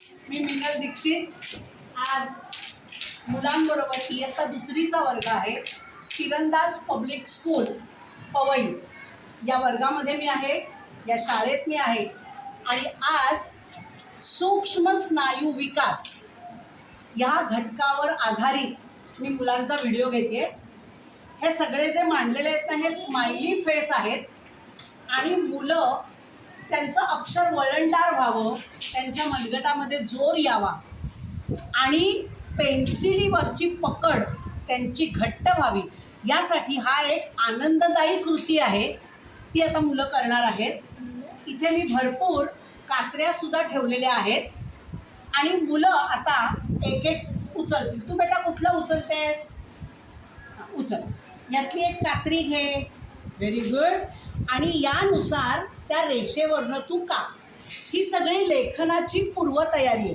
मी मिनल दीक्षित. आज मुलांबरोबर इयत्ता दुसरीचा वर्ग आहे. Tirandaz public school Powai. या वर्गामध्ये मी आहे या शाळेत मी आहे. आणि आज सूक्ष्म स्नायू विकास ह्या घटकावर आधारित मी मुलांचा व्हिडिओ घेते हे सगळे जे मांडलेले आहेत ना हे स्माइली फेस आहेत. आणि मुलं त्यांचं अक्षर वळणदार व्हावं त्यांच्या मनगटामध्ये जोर यावा. आणि पेन्सिलीवरची पकड त्यांची घट्ट व्हावी. यासाठी हा एक आनंददायी कृती आहे. ती आता मुलं करणार आहेत. इथे मी भरपूर कात्र्यासुद्धा ठेवलेल्या आहेत. आणि मुलं आता एक एक उचलतील. तू बेटा कुठलं उचलतेस? उचल. यातली एक कात्री घे. व्हेरी गुड आणि यानुसार त्या रेषेवरनं तू का? ही सगळी लेखनाची पूर्वतयारी आहे.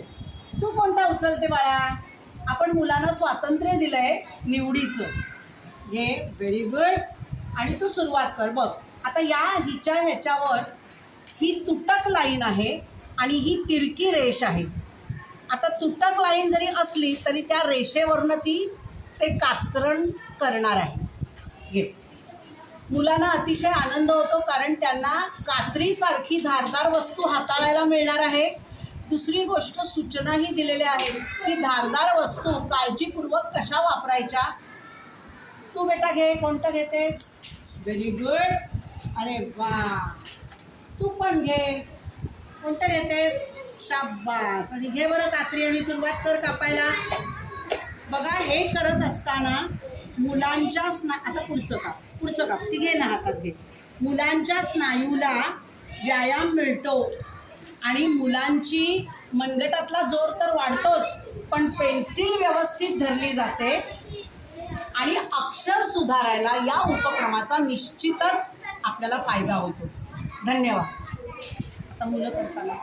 तू कोणता उचलते बाळा? आपण मुलांना स्वातंत्र्य दिलं आहे निवडीचं. हे व्हेरी गुड आणि तू सुरुवात कर. बघ आता या हिच्या ह्याच्यावर ही तुटक लाईन आहे आणि ही तिरकी रेष आहे. आता तुटक लाईन जरी असली तरी त्या रेषेवरनं ती ते कात्रण करणार आहे. घे. मुलांना अतिशय आनंद होतो कारण त्यांना कात्रीसारखी धारदार वस्तू हाताळायला मिळणार आहे. दुसरी गोष्ट सूचनाही दिलेल्या आहेत की धारदार वस्तू काळजीपूर्वक कशा वापरायच्या? तू बेटा घे कोणतं घेतेस? व्हेरी गुड अरे वा. तू पण घे. कोणतं घेतेस? शाब्बास आणि घे बरं कात्री आणि सुरुवात कर कापायला. बघा हे करत असताना मुलांच्या स्ना आता पुढचं का पुढचं का ती घे ना हातात घे. मुलांच्या स्नायूला व्यायाम मिळतो आणि मुलांची मनगटातला जोर तर वाढतोच पण पेन्सिल व्यवस्थित धरली जाते आणि अक्षर सुधारायला या उपक्रमाचा निश्चितच आपल्याला फायदा होतो. धन्यवाद. आता मुलं करताना.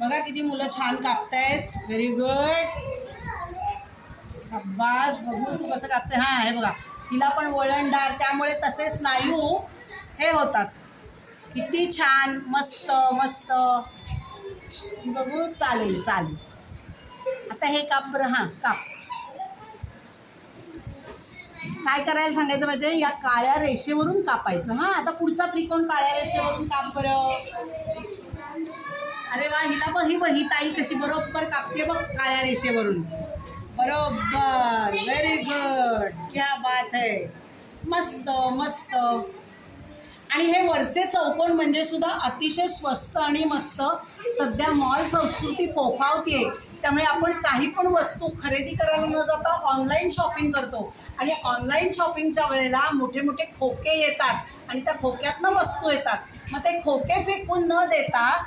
बघा किती मुलं छान कापतायत. व्हेरी गुड शाबास बघू तू कसं कापते हां हे बघा. तिला पण वळणदार त्यामुळे तसे स्नायू हे होतात. किती छान मस्त मस्त. बघू चालेल चालेल. आता हे काप बरं हां काप. काय करायला सांगायचं म्हणजे या काळ्या रेषेवरून कापायचं. हां आता पुढचा त्रिकोण काळ्या रेषेवरून काप बरं. अरे वा हिला बघ ही बघ ही ताई कशी बरोबर कापते बघ काळ्या रेषेवरून. बरोबर. व्हेरी गुड क्या बात है. मस्त मस्त. आणि हे वरचे चौकोन म्हणजे सुद्धा अतिशय स्वस्त आणि मस्त. सध्या मॉल संस्कृती फोफावतीये. त्यामुळे आपण काही पण वस्तू खरेदी करायला न जाता ऑनलाईन शॉपिंग करतो. आणि ऑनलाईन शॉपिंगच्या वेळेला मोठे मोठे खोके येतात आणि त्या खोक्यातनं वस्तू येतात. मग ते खोके फेकून न देता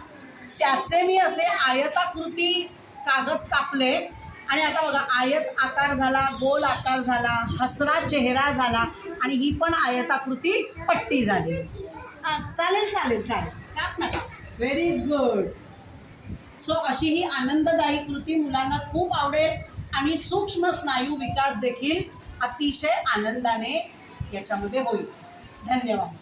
त्याचे मी असे आयताकृती कागद कापले. आणि आता बघा आयत आकार झाला गोल आकार झाला हसरा चेहरा झाला आणि ही पण आयताकृती पट्टी झाली. चालेल चालेल चालेल. काप ना व्हेरी गुड सो अशी ही आनंददायी कृती मुलांना खूप आवडेल आणि सूक्ष्म स्नायू विकास देखील अतिशय आनंदाने याच्यामध्ये होईल. धन्यवाद.